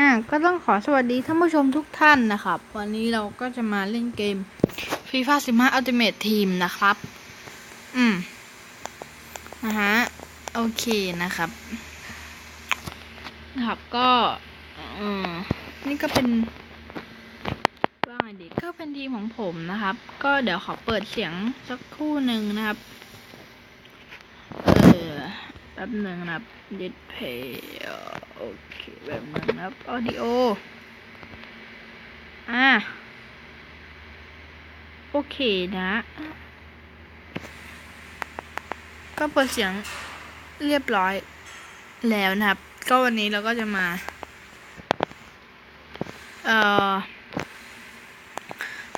อ่าก็ต้องขอสวัสดีท่านผู้ชมทุกท่านนะครับ วันนี้เราก็จะมาเล่นเกม FIFA 15 Ultimate Team นะครับ อืมนะฮะโอเคนะครับ นะครับก็อืมนี่ก็เป็นว่าไงดีก็เป็นทีมของผมนะครับ ก็เดี๋ยวขอเปิดเสียงสักครู่หนึ่งนะครับ ป๊บหนึ่งนะครับ display โอเคแบบหนึ่งนะครับ audio อ่าโอเคนะ ก็เปิดเสียงเรียบร้อยแล้วนะครับ ก็วันนี้เราก็จะมา เอ่อ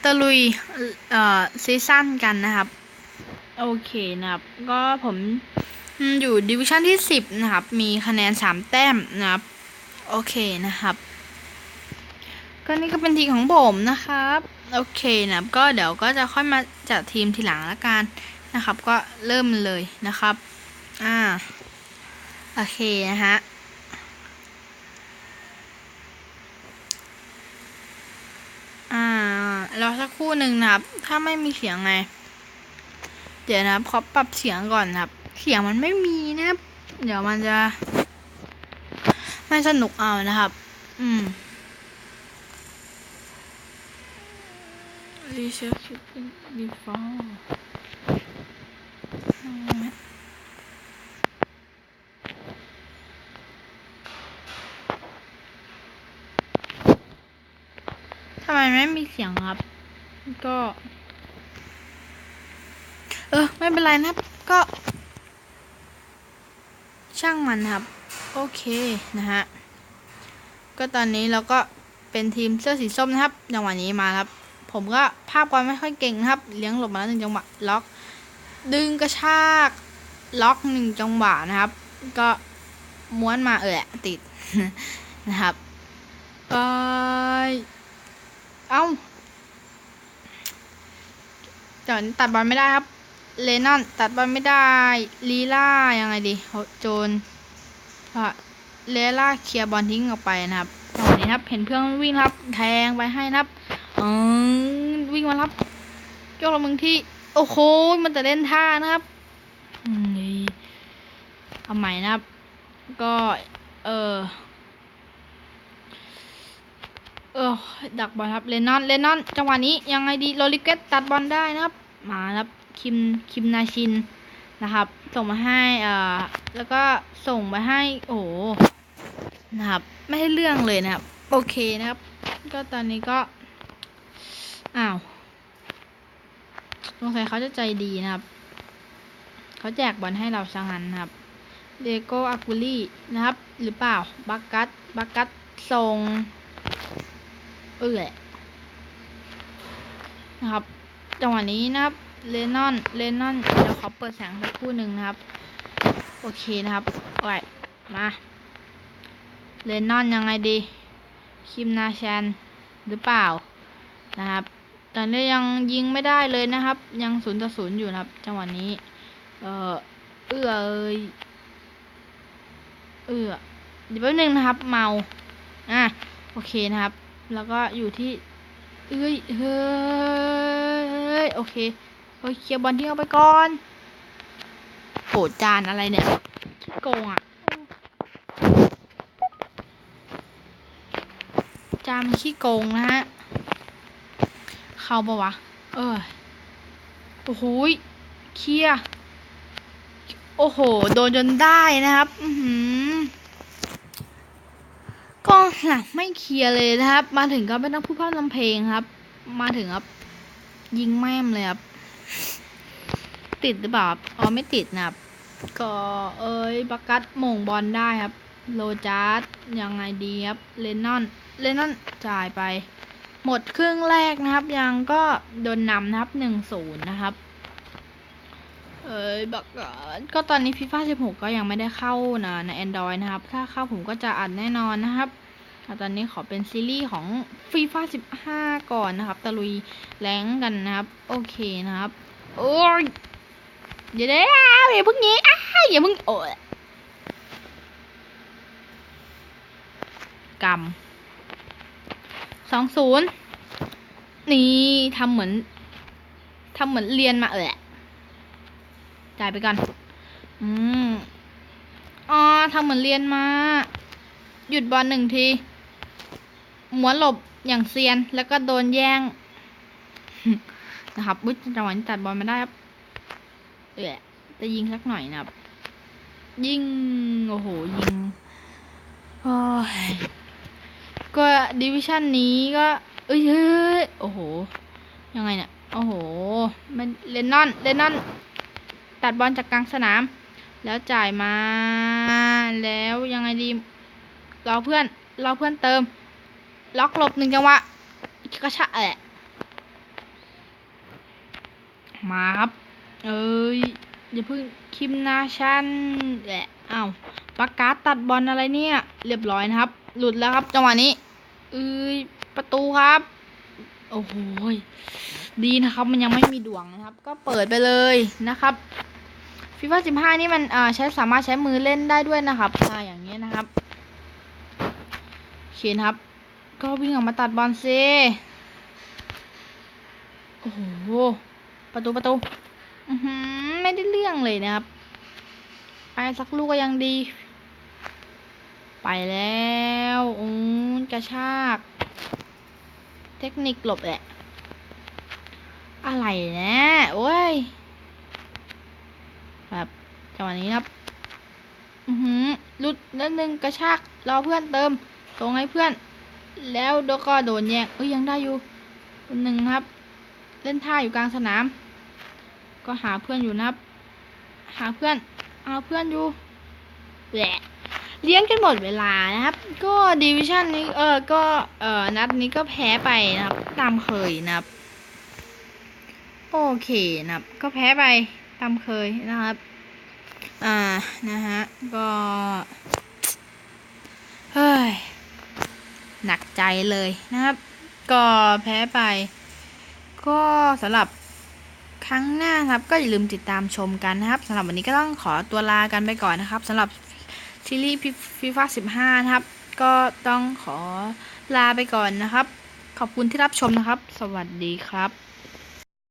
ตะลุย เอ่อซีซั่นกันนะครับ โอเคนะครับ ก็ผม อยู่ดิวิชั่นที่สิบนะครับ มีคะแนนสามแต้มนะครับ โอเคนะครับ ก็นี่ก็เป็นทีของผมนะครับ โอเคนะครับ ก็เดี๋ยวก็จะค่อยมาจัดทีมทีหลังละกันนะครับ ก็เริ่มเลยนะครับ อ่า โอเคนะฮะอ่ารอสักครู่หนึ่งนะครับ ถ้าไม่มีเสียงไง เดี๋ยวนะครับขอปรับเสียงก่อนนะครับ เสียงมันไม่มีนะครับ เดี๋ยวมันจะ ไม่สนุกเอานะครับ อืม reset setting default ทำไมไม่มีเสียงครับ ก็ เออ ไม่เป็นไรนะครับ ก็ ช่างมันครับ โอเคนะฮะ ก็ตอนนี้เราก็เป็นทีมเสื้อสีส้มนะครับจังหวะนี้มาครับ ผมก็ภาพบอลไม่ค่อยเก่งนะครับ เลี้ยงหลบมาแล้วหนึ่งจังหวะล็อก ดึงกระชากล็อกหนึ่งจังหวะนะครับ ก็ม้วนมาเออติดนะครับเอยเอ้าจอนตัดบอลไม่ได้ครับ เลนอนตัดบอลไม่ได้ลีล่ายังไงดีโหโจนเลล่าเคลียร์บอลทิ้งออกไปนะครับจังหวะนี้ครับเห็นเพื่อนวิ่งรับแทงไปให้นะครับอืมวิ่งมารับโยกลงมึงที่ โอ้โหมันจะเล่นท่านะครับอืมนี่เอาใหม่นะครับ ก็ เออเออดักบอลครับเลนนอนเลนอนจังหวะนี้ยังไงดีโรลิเกตตัดบอลได้นะครับ มาครับ คิมคิมนาชินนะครับ ส่งมาให้เอ่อแล้วก็ส่งมาให้โอ้นะครับ ไม่ให้เรื่องเลยนะครับ โอเคนะครับ ก็ตอนนี้ก็อ้าวสงสัยเขาจะใจดีนะครับเขาแจกบอลให้เราซะงั้นนะครับเดโกอากูลี่นะครับ หรือเปล่าบักกัตบักกัตส่งเออแหละนะครับจังหวะนี้นะครับ เลนอนเลนอนเดี๋ยวขอเปิดแสงสักครู่หนึ่งนะครับ โอเคนะครับโอ้มาเลนอนยังไงดี คิมนาชันหรือเปล่านะครับตอนนี้ยังยิงไม่ได้เลยนะครับ ยังศูนย์ต่อศูนย์อยู่นะครับ จังหวะนี้ เออเอื้อเอยเอื้อเดี๋ยวแป๊บนึงนะครับ เมาอะโอเคนะครับ แล้วก็อยู่ที่ เอ้ยเฮ้ยโอเค โอเคลียร์บอลที่เอาไปก่อนโหจานอะไรเนี่ยขี้โกงอะจามขี้โกงนะฮะ เข้าปะวะ เออโอ้โหยเคียโอ้โห โดนจนได้นะครับ อือหือกองหลังไม่เคลียร์เลยนะครับ มาถึงก็ไม่ต้องพูดพร่ำทำเพลงครับ มาถึงครับ ยิงแม่มเลยครับ ติดหรือเปล่าครับอ๋อไม่ติดนะครับ ก็เอ้ยบักกัดมงบอลได้ครับโลจาร์ดยังไงดีครับเลนนอนเลนนอนจ่ายไป หมดครึ่งแรกนะครับ ยังก็โดนนำนะครับหนึ่งศูนย์นะครับเอ้ยบักกัดก็ตอนนี้ฟีฟ่า16ก็ยังไม่ได้เข้านะใน Android นะครับ ถ้าเข้าผมก็จะอัดแน่นอนนะครับแต่ตอนนี้ขอเป็นซีรีส์ของฟีฟ่า15ก่อนนะครับ ตะลุยแรงกันนะครับ โอเคนะครับ โอ้ย เดี๋ยวเดี๋ยวอย่าเพิ่งงี้อ้าอย่าเพิ่งโอ้ยกสองศูนย์นี่ทำเหมือนทำเหมือนเรียนมาเออจ่ายไปก่อน อืมอ๋อทำเหมือนเรียนมา หยุดบอลหนึ่งทีหมวนหลบอย่างเซียนแล้วก็โดนแย่งนะครับอุ๊ยจังหวะนี้ตัดบอลมาได้ครับ เออจะยิงสักหน่อยนะครับ ยิง โอ้โห ยิงโอ้ยก็ดิวิชั่นนี้ก็ เอ้ยเฮ้ยโอ้โห ยังไงเนี่ย โอ้โห มันเลนนอน เลนนอน ตัดบอลจากกลางสนาม แล้วจ่ายมา แล้วยังไงดีรอเพื่อนรอเพื่อนเติม ล็อกหลบหนึ่งจังหวะกระชะแอะมาครับ เอ้ยอย่าเพิ่งคิมนาชันแหละอ้าวปากกาตัดบอลอะไรเนี่ย เรียบร้อยนะครับ หลุดแล้วครับจังหวะนี้เอ้ยประตูครับ โอ้โหดีนะครับ มันยังไม่มีดวงนะครับ ก็เปิดไปเลยนะครับฟีฟ่าสิบห้านี่มันอ่าใช้สามารถใช้มือเล่นได้ด้วยนะครับอ่าอย่างเงี้ยนะครับเขียนครับ ก็วิ่งออกมาตัดบอลเซโอ้โหประตูประตู ไม่ได้เรื่องเลยนะครับ ไปสักลูกก็ยังดี ไปแล้วอืมกระชาก เทคนิคหลบแหละ อะไรนะโอ้ย แบบจังหวะนี้ครับ อือหือลุดนิดนึงกระชาก รอเพื่อนเติมส่งให้เพื่อน แล้วเดี๋ยวก็โดนแยงเอ้ยยังได้อยู่คนหนึ่งครับ เล่นท่าอยู่กลางสนาม ก็หาเพื่อนอยู่นะครับหาเพื่อน เอาเพื่อนอยู่แหละเลี้ยงกันหมดเวลานะครับ ก็ดิวิชั่นนี้เออก็เออนัดนี้ก็แพ้ไปนะครับ ตามเคยนะครับ โอเคนะครับ ก็แพ้ไปตามเคยนะครับ อ่านะฮะก็เฮ้ยหนักใจเลยนะครับ ก็แพ้ไป ก็สำหรับ ครั้งหน้าครับ ก็อย่าลืมติดตามชมกันนะครับสำหรับวันนี้ก็ต้องขอตัวลากันไปก่อนนะครับสำหรับซีรีส์ฟีฟ่า15นะครับ ก็ต้องขอลาไปก่อนนะครับ ขอบคุณที่รับชมนะครับ สวัสดีครับ